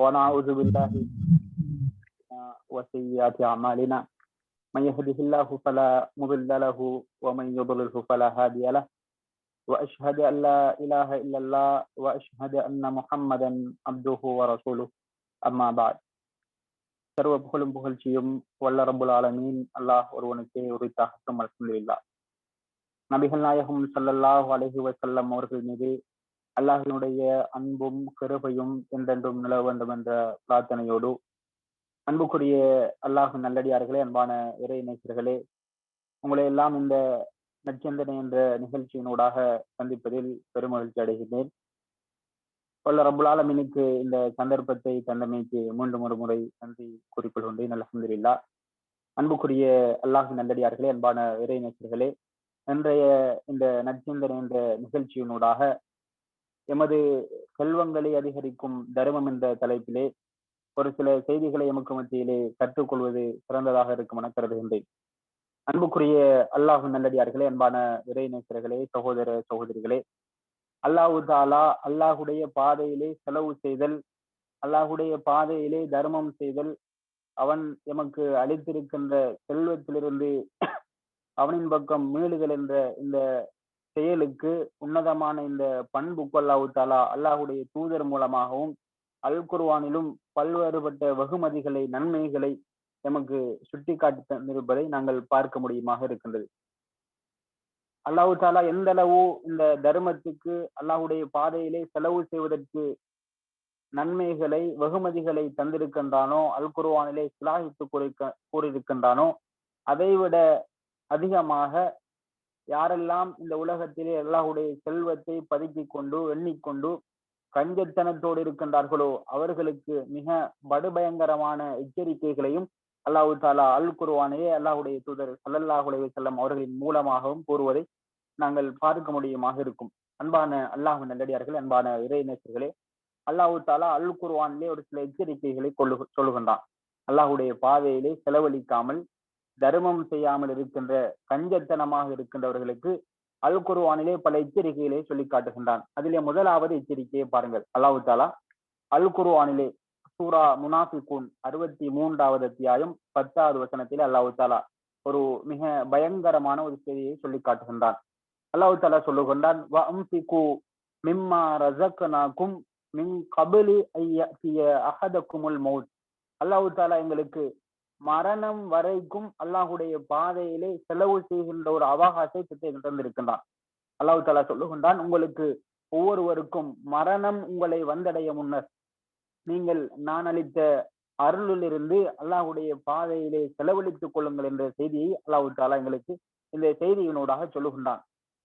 ونعوذ بالله وسيئات أعمالنا من يهده الله فلا مضل له ومن يضلله فلا هادي له وأشهد أن لا إله إلا الله وأشهد أن محمدا عبده ورسوله أما بعد சர்வ புகழும் புகழ்ச்சியும் வல்ல ரபுல் ஆலமீன் அல்லாஹ் ஒருவனுக்கே உரித்தாகட்டும் அல்ஹம்துலில்லா நபிகள் நாயகம் ஸல்லல்லாஹு அலைஹி வஸல்லம் அவர்கள் மீது அல்லாஹினுடைய அன்பும் கிருபையும் என்றென்றும் நிலவ வேண்டும் என்ற பிரார்த்தனையோடு அன்புக்குரிய அல்லாஹு நல்லடியார்களே அன்பான இறை நேசர்களே உங்களை எல்லாம் இந்த நற்சிந்தனை என்ற நிகழ்ச்சியினூடாக சந்திப்பதில் பெருமகிழ்ச்சி அடைகின்றேன். வல்ல ரபுல் ஆலமீனுக்கு இந்த சந்தர்ப்பத்தை தந்தமைக்கு மீண்டும் ஒரு முறை நன்றி குறிப்பிடுகின்றேன் அலமதுல்லா அன்புக்குரிய அல்லாஹ் நல்லடியார்களே அன்பான இறை நேசர்களே இன்றைய இந்த நற்சிந்தனை என்ற நிகழ்ச்சியினூடாக எமது செல்வங்களை அதிகரிக்கும் தர்மம் என்ற தலைப்பிலே ஒரு சில செய்திகளை எமக்கு மத்தியிலே கற்றுக்கொள்வது சிறந்ததாக இருக்கும் என கருதுகின்றேன். அன்புக்குரிய அல்லாஹு நல்லடியார்களே அன்பான இறை நேசர்களே சகோதர சகோதரிகளே அல்லாஹு தாலா அல்லாஹுடைய பாதையிலே செலவு செய்தல் அல்லாஹுடைய பாதையிலே தர்மம் செய்தல் அவன் எமக்கு அளித்திருக்கின்ற செல்வத்திலிருந்து அவனின் பக்கம் மீளுதல் என்ற இந்த செயலுக்கு உன்னதமான இந்த பண்புக்கு அல்லாஹு தாலா அல்லாஹுடைய தூதர் மூலமாகவும் அல் குர்வானிலும் பல்வேறுபட்ட வெகுமதிகளை நன்மைகளை எமக்கு சுட்டி காட்டி தந்திருப்பதை நாங்கள் பார்க்க முடியுமாக இருக்கின்றது. அல்லாஹு தாலா எந்த அளவு இந்த தர்மத்துக்கு அல்லாஹுடைய பாதையிலே செலவு செய்வதற்கு நன்மைகளை வெகுமதிகளை தந்திருக்கின்றானோ அல் குர்வானிலே சிலாகித்து கூறியிருக்கின்றானோ அதைவிட அதிகமாக யாரெல்லாம் இந்த உலகத்திலே அல்லாஹுடைய செல்வத்தை பதுக்கி கொண்டு எண்ணிக்கொண்டு கஞ்சத்தனத்தோடு இருக்கின்றார்களோ அவர்களுக்கு மிக படுபயங்கரமான எச்சரிக்கைகளையும் அல்லாஹு தாலா அல் குருவானையே அல்லாஹுடைய தூதர் சல்லல்லாஹுடைய செல்லம் அவர்களின் மூலமாகவும் கூறுவதை நாங்கள் பார்க்க முடியுமாக இருக்கும். அன்பான அல்லாஹு நல்லடியார்கள் அன்பான இறைநேசர்களே அல்லாஹு தாலா அல் குருவானிலே ஒரு சில எச்சரிக்கைகளை கொள்ளு சொல்லுகின்றான். அல்லாஹுடைய பாதையிலே செலவழிக்காமல் தர்மம் செய்யாமல் இருக்கின்ற கஞ்சத்தனமாக இருக்கின்றவர்களுக்கு அல் குருவானிலே பல எச்சரிக்கைகளை சொல்லி காட்டுகின்றான். அதிலே முதலாவது எச்சரிக்கையை பாருங்கள். அல்லாஹு தாலா அல் குருவானிலே சூரா முனாஃபிகூன் அறுபத்தி மூன்றாவது அத்தியாயம் பத்தாவது வசனத்தில் அல்லாஹு தாலா ஒரு மிக பயங்கரமான ஒரு செய்தியை சொல்லி காட்டுகின்றான். அல்லாஹு தாலா சொல்லுகின்றான் மிம்மா ரசக்கனாக்கும் மின் கபலி ஐய அகதக்குமுல் மவுத் அல்லாஹு தாலா எங்களுக்கு மரணம் வரைக்கும் அல்லாஹுடைய பாதையிலே செலவு செய்கின்ற ஒரு அவகாசை தந்திருக்கின்றான். அல்லாஹு தாலா சொல்லுகின்றான் உங்களுக்கு ஒவ்வொருவருக்கும் மரணம் உங்களை வந்தடைய முன்னர் நீங்கள் நான் அளித்த அருளிலிருந்து அல்லாஹுடைய பாதையிலே செலவழித்துக் கொள்ளுங்கள் என்ற செய்தியை அல்லாஹு தாலா எங்களுக்கு இந்த செய்தியினூடாக சொல்லுகின்றான்.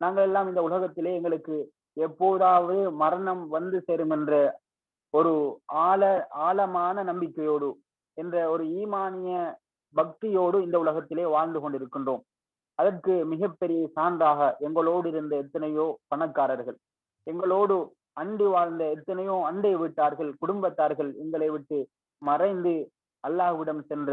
நாங்கள் எல்லாம் இந்த உலகத்திலே எங்களுக்கு எப்போதாவது மரணம் வந்து சேரும் என்ற ஒரு ஆழ ஆழமான நம்பிக்கையோடு என்ற ஒரு ஈமானிய பக்தியோடு இந்த உலகத்திலே வாழ்ந்து கொண்டிருக்கின்றோம். அதற்கு மிகப்பெரிய சான்றாக எங்களோடு இருந்த எத்தனையோ பணக்காரர்கள் எங்களோடு அண்டி வாழ்ந்த எத்தனையோ அண்டை விட்டார்கள் குடும்பத்தார்கள் எங்களை விட்டு மறைந்து அல்லாஹ்விடம் சென்ற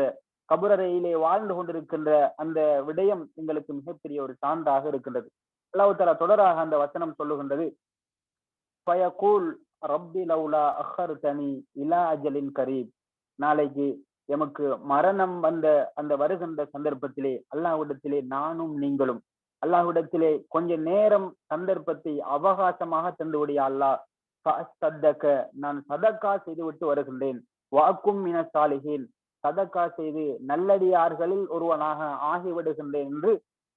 கபுரறையிலே வாழ்ந்து கொண்டிருக்கின்ற அந்த விடயம் எங்களுக்கு மிகப்பெரிய ஒரு சான்றாக இருக்கின்றது. அல்லாஹு தலா தொடராக அந்த வசனம் சொல்லுகின்றது. பயகூல் ரப்பி லவுலா அஹர் தனி இலா அஜலின் கரீப். நாளைக்கு எமக்கு மரணம் வந்த அந்த வருகின்ற சந்தர்ப்பத்திலே அல்லாஹ்விடத்திலே நானும் நீங்களும். அல்லாஹ்விடத்திலே கொஞ்ச நேரம் சந்தர்ப்பத்தை அவகாசமாக தந்துவிடிய அல்லாஹ். சத்தக்க நான் சதக்கா செய்து விட்டு வருகின்றேன். வாக்கும் இன சாலிகேன் சதக்கா செய்து நல்லடியார்களில் ஒருவனாக ஆகிவிடுகின்றேன் என்று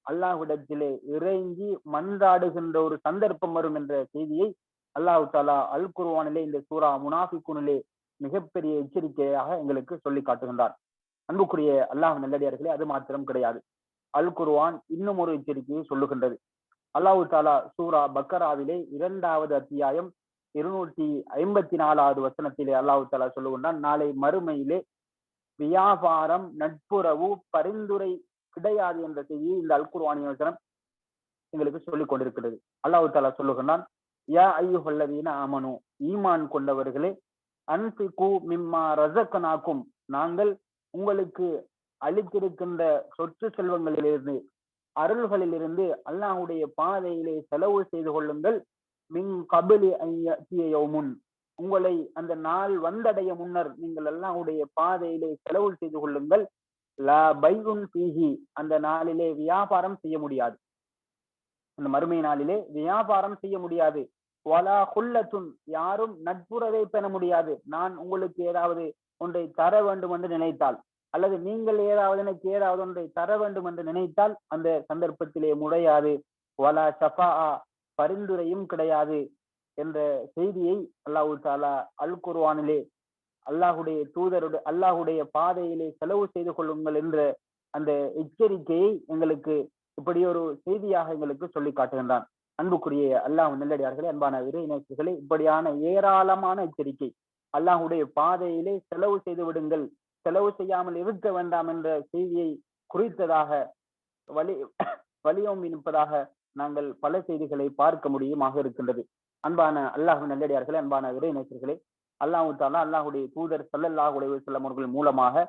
அல்லாஹ்விடத்திலே இறைஞ்சி மன்றாடுகின்ற ஒரு சந்தர்ப்பம் வரும் என்ற செய்தியை அல்லாஹு தாலா அல் குருவானிலே இந்த சூரா முனாஃபிகுனிலே மிகப்பெரிய எச்சரிக்கையாக எங்களுக்கு சொல்லி காட்டுகின்றார். அன்புக்குரிய அல்லாஹ் நல்லடியார்களே அது மாத்திரம் கிடையாது. அல் குர்வான் இன்னும் ஒரு எச்சரிக்கையை சொல்லுகின்றது. அல்லாஹு தாலா சூரா பக்கராவிலே இரண்டாவது அத்தியாயம் இருநூற்றி ஐம்பத்தி நாலாவது வசனத்திலே அல்லாஹு தாலா சொல்லுகின்றான் நாளை மறுமையிலே வியாபாரம் நட்புறவு பரிந்துரை கிடையாது என்ற செய்தியை இந்த அல் குர்வானி வசனம் எங்களுக்கு சொல்லிக் கொண்டிருக்கிறது. அல்லாஹு தாலா சொல்லுகின்றான் யா ஐயுஹல்லதீன ஆமனு ஈமான் கொண்டவர்களே அன்பிகு மிம்மா ரசக்கனாக்கும். நாங்கள் உங்களுக்கு அளித்திருக்கின்ற சொத்து செல்வங்களிலிருந்து அருள்களிலிருந்து அல்லாஹுடைய பாதையிலே செலவு செய்து கொள்ளுங்கள். மின் கபிலி முன் உங்களை அந்த நாள் வந்தடைய முன்னர் நீங்கள் அல்லாஹுடைய பாதையிலே செலவு செய்து கொள்ளுங்கள். லா பைகுன் பீஹி அந்த நாளிலே வியாபாரம் செய்ய முடியாது. அந்த மறுமை நாளிலே வியாபாரம் செய்ய முடியாது. வலா குல்லத்துன் யாரும் நட்புறவை பெற முடியாது. நான் உங்களுக்கு ஏதாவது ஒன்றை தர வேண்டும் என்று நினைத்தால் அல்லது நீங்கள் ஏதாவது எனக்கு ஏதாவது ஒன்றை தர வேண்டும் என்று நினைத்தால் அந்த சந்தர்ப்பத்திலே முடையாது வலா சஃபா பரிந்துரையும் கிடையாது என்ற செய்தியை அல்லாஹு தாலா அல் குர்வானிலே அல்லாஹுடைய தூதருடைய அல்லாஹுடைய பாதையிலே செலவு செய்து கொள்ளுங்கள் என்ற அந்த எச்சரிக்கையை எங்களுக்கு இப்படி ஒரு செய்தியாக எங்களுக்கு சொல்லி காட்டுகின்றான். அன்புக்குரிய அல்லாஹ் நெல்லடியார்களே அன்பான இறைநேசர்களே இப்படியான ஏராளமான எச்சரிக்கை அல்லாஹுடைய பாதையிலே செலவு செய்து விடுங்கள். செலவு செய்யாமல் இருக்க வேண்டாம் என்ற செய்தியை குறித்ததாக வலி வலியோம் இருப்பதாக நாங்கள் பல செய்திகளை பார்க்க முடியுமாக இருக்கின்றது. அன்பான அல்லாஹு நல்லடியார்களே அன்பான இறைநேசர்களே அல்லாஹு தாலா அல்லாஹுடைய தூதர் சல்லல்லாஹுடைய செல்லம் அவர்கள் மூலமாக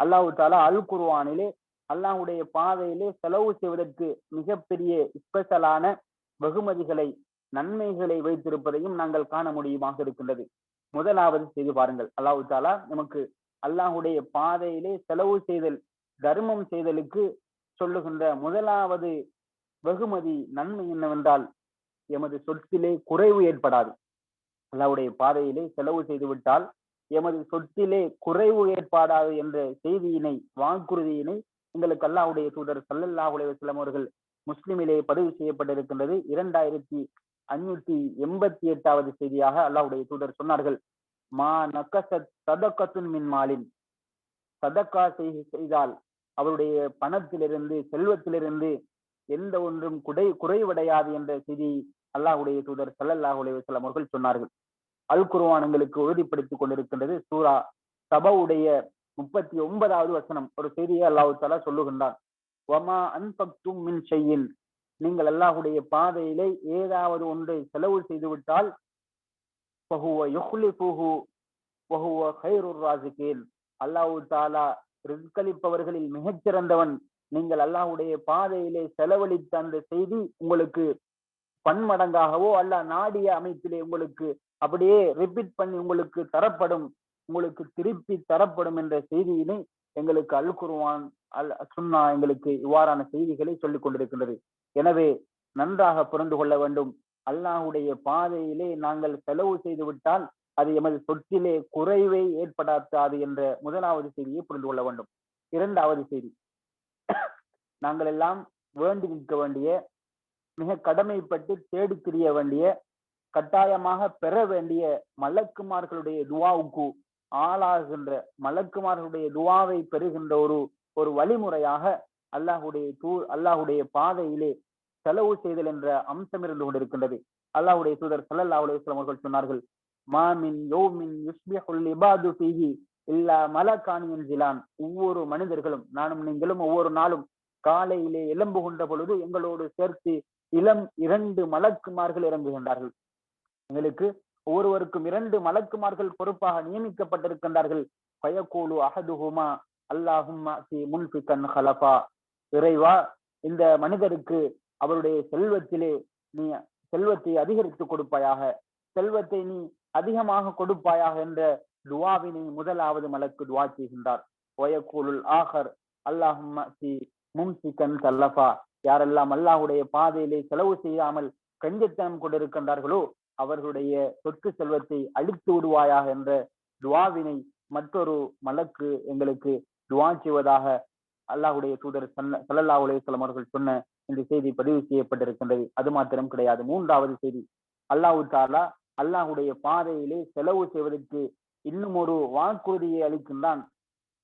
அல்லாஹு தாலா அல் குருவானிலே அல்லாஹுடைய பாதையிலே செலவு செய்வதற்கு மிகப்பெரிய ஸ்பெஷலான வெகுமதிகளை நன்மைகளை வைத்திருப்பதையும் நாங்கள் காண முடியுமாக இருக்கின்றது. முதலாவது செய்து பாருங்கள். அல்லாஹு தாலா நமக்கு அல்லாஹுடைய பாதையிலே செலவு செய்தல் தர்மம் செய்தலுக்கு சொல்லுகின்ற முதலாவது வெகுமதி நன்மை என்னவென்றால் எமது சொத்திலே குறைவு ஏற்படாது. அல்லாவுடைய பாதையிலே செலவு செய்து விட்டால் எமது சொத்திலே குறைவு ஏற்படாது என்ற செய்தியினை வாக்குறுதியினை எங்களுக்கு அல்லாஹுடைய தூதர் சல்லல்லாஹு அலைஹி அவர்கள் முஸ்லிமிலே பதிவு செய்யப்பட்டிருக்கின்றது. இரண்டாயிரத்தி அஞ்சூத்தி எண்பத்தி எட்டாவது செய்தியாக அல்லாஹுடைய தூதர் சொன்னார்கள். மா நக்கசத் சதக்கத்துன் மின் மாலின். சதக்கா செய்தால் அவருடைய பணத்திலிருந்து செல்வத்திலிருந்து எந்த ஒன்றும் குடை குறைவடையாது என்ற செய்தி அல்லாஹுடைய தூதர் சல்லல்லாஹு அலைஹி அவர்கள் சொன்னார்கள். அல் குர்ஆன் எங்களுக்கு உறுதிப்படுத்திக் கொண்டிருக்கின்றது. சூரா சபவுடைய முப்பத்தி ஒன்பதாவது வசனம். ஒரு செய்தியை அல்லாஹு தாலா சொல்லுகின்றான். வமா அன்பக்தும் மின் செய்யின் நீங்கள் அல்லாஹுடைய பாதையிலே ஏதாவது ஒன்றை செலவு செய்து விட்டால் பஹுவ யுஹ்லிஃபுஹு வஹுவ கைருர் ராசிகேன் அல்லாஹு தாலா ரிஸ்களிப்பவர்களில் மிகச்சிறந்தவன். நீங்கள் அல்லாஹுடைய பாதையிலே செலவழித்த அந்த செய்தி உங்களுக்கு பன்மடங்காகவோ அல்ல நாடிய அமைப்பிலே உங்களுக்கு அப்படியே ரிப்பீட் பண்ணி உங்களுக்கு தரப்படும் உங்களுக்கு திருப்பி தரப்படும் என்ற செய்தியினை எங்களுக்கு அல் குருவான் அல் சுன்னா எங்களுக்கு இவ்வாறான செய்திகளை சொல்லிக் கொண்டிருக்கின்றது. எனவே நன்றாக புரிந்து கொள்ள வேண்டும். அல்லாஹுடைய பாதையிலே நாங்கள் செலவு செய்து விட்டால் அது எமது சொத்திலே குறைவை ஏற்படாது என்ற முதலாவது செய்தியை புரிந்து கொள்ள வேண்டும். இரண்டாவது செய்தி. நாங்கள் எல்லாம் வேண்டி நிற்க வேண்டிய மிக கடமைப்பட்டு தேடி திரிய வேண்டிய கட்டாயமாக பெற வேண்டிய மலக்குமார்களுடைய துவாவுக்கு ஆளாகின்ற மலக்குமார்களுடைய துவாவை பெறுகின்ற ஒரு ஒரு வழிமுறையாக அல்லாஹுடைய தூ அல்லாஹுடைய பாதையிலே செலவு செய்தல் என்ற அம்சம் இருந்து கொண்டிருக்கின்றது. அல்லாஹுடைய தூதர் சல்லல்லா அலுவலம் அவர்கள் சொன்னார்கள் மாமின் யோமின் யுஸ்பிஹுல் இபாது ஃபீஹி இல்லா மலக்கானியின் ஜிலான் ஒவ்வொரு மனிதர்களும் நானும் நீங்களும் ஒவ்வொரு நாளும் காலையிலே எலும்பு கொண்ட பொழுது எங்களோடு சேர்த்து இளம் இரண்டு மலக்குமார்கள் இறங்குகின்றார்கள். எங்களுக்கு ஒவ்வொருவருக்கும் இரண்டு மலக்குமார்கள் பொறுப்பாக நியமிக்கப்பட்டிருக்கின்றார்கள். பயக்கோலு அகதுகுமா அல்லாஹும் சி ஹலஃபா. இறைவா இந்த மனிதருக்கு அவருடைய செல்வத்திலே நீ செல்வத்தை அதிகரித்து கொடுப்பாயாக. செல்வத்தை நீ அதிகமாக கொடுப்பாயாக என்ற துவாவினை முதலாவது மலக்கு துவா செய்கின்றார். ஒயக்கூலுல் ஆஹர் அல்லாஹும் சி மும்சிகன் கல்லஃபா யாரெல்லாம் அல்லாஹுடைய பாதையிலே செலவு செய்யாமல் கஞ்சத்தனம் கொண்டிருக்கின்றார்களோ அவர்களுடைய சொத்து செல்வத்தை அழித்து விடுவாயாக என்ற துவாவினை மற்றொரு மலக்கு எங்களுக்கு துவா செய்வதாக அல்லாஹுடைய தூதர் சல்லல்லா அலுவலம் அவர்கள் சொன்ன இந்த செய்தி பதிவு செய்யப்பட்டிருக்கின்றது. அது மாத்திரம் கிடையாது. மூன்றாவது செய்தி. அல்லாஹு தாலா அல்லாஹுடைய பாதையிலே செலவு செய்வதற்கு இன்னும் ஒரு வாக்குறுதியை அளிக்கின்றான்.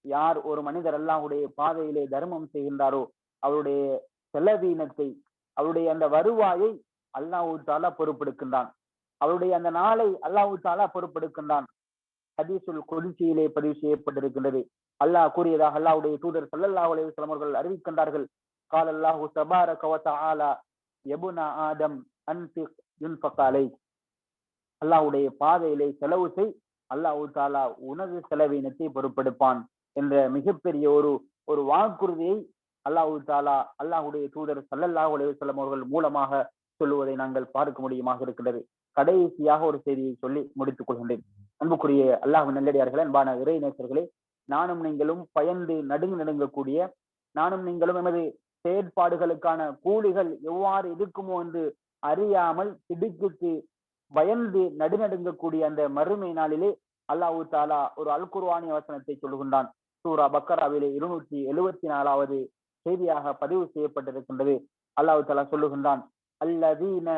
யார் ஒரு மனிதர் அல்லாஹுடைய பாதையிலே தர்மம் செய்கின்றாரோ அவருடைய செலவீனத்தை அவருடைய அந்த வருவாயை அல்லாஹு தாலா பொறுப்பெடுக்கின்றான். அவருடைய அந்த நாளை அல்லாஹு தாலா பொறுப்பெடுக்கின்றான். ஹதீசுல் கொடிச்சியிலே பதிவு செய்யப்பட்டிருக்கின்றது. அல்லாஹ் கூறியதாக அல்லாஹுடைய தூதர் சல்லல்லாஹு அலைஹி வஸல்லம் அறிவிக்கின்றார்கள். கால் அல்லாஹு சபார வ ஆலா யபுனா ஆதம் அன்ஃபிக் யுன்ஃபக் பாதையிலே செலவு செய் அல்லாஹு தாலா உனது செலவினத்தை பொறுப்பெடுப்பான் என்ற மிகப்பெரிய ஒரு ஒரு வாக்குறுதியை அல்லாஹு தாலா அல்லாஹுடைய தூதர் சல்லல்லாஹ் அலைஹி அவர்கள் மூலமாக சொல்லுவதை நாங்கள் பார்க்க முடியுமாக இருக்கின்றது கடைசியாக ஒரு செய்தியை சொல்லி முடித்துக் கொள்கின்றேன். அன்புக்குரிய அல்லாஹ் நல்லடியார்களே அன்பான இறை நேசர்களே நானும் நீங்களும் பயந்து நடுங்கு நடுங்கக்கூடிய நானும் நீங்களும் எமது செயற்பாடுகளுக்கான கூலிகள் எவ்வாறு இருக்குமோ என்று அறியாமல் திடுக்கிட்டு பயந்து நடுநடுங்கக்கூடிய அந்த மறுமை நாளிலே அல்லாஹு தாலா ஒரு அல்குர்வானி வசனத்தை சொல்கின்றான் சூரா பக்கராவிலே இருநூற்றி எழுவத்தி நாலாவது செய்தியாக பதிவு செய்யப்பட்டிருக்கின்றது. அல்லாஹு தாலா சொல்லுகின்றான் அல்லதீன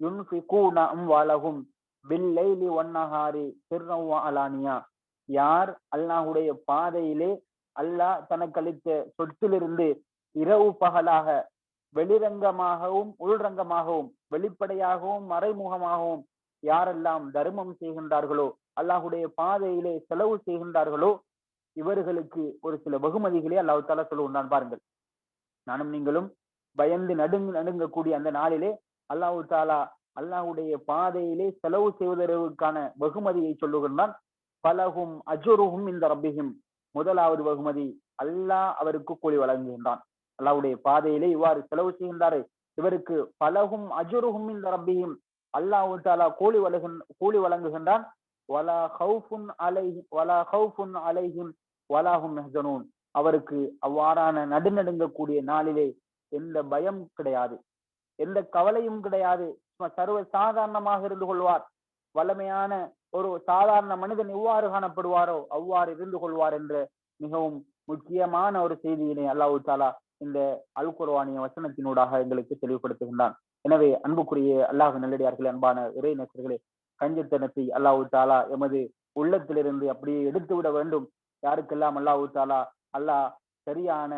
யுன்ஃபிகூன அம்வாலஹும் பில்லைலி வன்னஹாரி சிர்ரம் அலானியா. யார் அல்லாஹுடைய பாதையிலே அல்லாஹ் தனக்கு அளித்த சொத்திலிருந்து இரவு பகலாக வெளிரங்கமாகவும் உள்ரங்கமாகவும் வெளிப்படையாகவும் மறைமுகமாகவும் யாரெல்லாம் தர்மம் செய்கின்றார்களோ அல்லாஹுடைய பாதையிலே செலவு செய்கின்றார்களோ இவர்களுக்கு ஒரு சில வெகுமதிகளே அல்லாஹு தாலா சொல்லுகின்றான். பாருங்கள். நானும் நீங்களும் பயந்து நடுங்கு நடுங்கக்கூடிய அந்த நாளிலே அல்லாஹு தாலா அல்லாஹுடைய பாதையிலே செலவு செய்வதற்கான வெகுமதியை சொல்லுகின்றான். பலகும் அஜுருகும் இந்த ரப்பிகும் முதலாவது வெகுமதி அல்லாஹ் அவருக்கு கூலி வழங்குகின்றான். அல்லாஹ்வுடைய பாதையிலே இவ்வாறு செலவு செய்கின்றாரே. இவருக்கு பலகும் அஜுருகும் இந்த ரப்பியும் அல்லாஹு தாலா கூலி வழங்குகின் கூலி வழங்குகின்றான். வலா ஹவுஃபுன் அலை வலா ஹவுஃபுன் அலைஹிம் வலாஹும் மெஹ்சனூன் அவருக்கு அவ்வாறான நடுநடுங்கக்கூடிய நாளிலே எந்த பயம் கிடையாது. எந்த கவலையும் கிடையாது. சர்வ சாதாரணமாக இருந்து கொள்வார். வல்லமையான ஒரு சாதாரண மனிதன் எவ்வாறு காணப்படுவாரோ அவ்வாறு இருந்து கொள்வார் என்ற மிகவும் முக்கியமான ஒரு செய்தியினை அல்லாஹு தாலா இந்த அல் குர்வானிய வசனத்தினூடாக எங்களுக்கு தெளிவுபடுத்துகின்றான். எனவே அன்புக்குரிய அல்லாஹ் நல்லடியார்களே அன்பான இறை நேசர்களே கஞ்சத்தனத்தை அல்லாஹு தாலா எமது உள்ளத்திலிருந்து அப்படியே எடுத்து விட வேண்டும். யாருக்கெல்லாம் அல்லாஹு தாலா அல்லாஹ் சரியான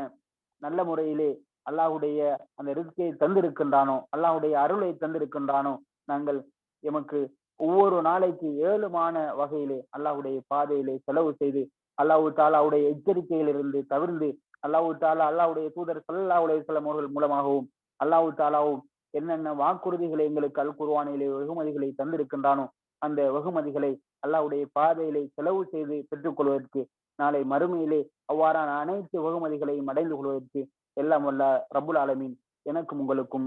நல்ல முறையிலே அல்லாஹுடைய அந்த ரிஸ்கை தந்திருக்கின்றானோ அல்லாஹுடைய அருளை தந்திருக்கின்றானோ நாங்கள் எமக்கு ஒவ்வொரு நாளைக்கு ஏழுமான வகையிலே அல்லாஹுடைய பாதையிலே செலவு செய்து அல்லாஹு தாலாவுடைய எச்சரிக்கையிலிருந்து தவிர்ந்து அல்லாஹு தாலா அல்லாவுடைய தூதர் சல்லா சிலம் அவர்கள் மூலமாகவும் அல்லாஹு தாலாவும் என்னென்ன வாக்குறுதிகளை எங்களுக்கு அல் குருவானிலே வெகுமதிகளை தந்திருக்கின்றானோ அந்த வெகுமதிகளை அல்லாவுடைய பாதையிலே செலவு செய்து பெற்றுக்கொள்வதற்கு நாளை மறுமையிலே அவ்வாறான அனைத்து வெகுமதிகளையும் அடைந்து கொள்வதற்கு எல்லாம் வல்ல ரபுல் ஆலமீன். எனக்கும் உங்களுக்கும்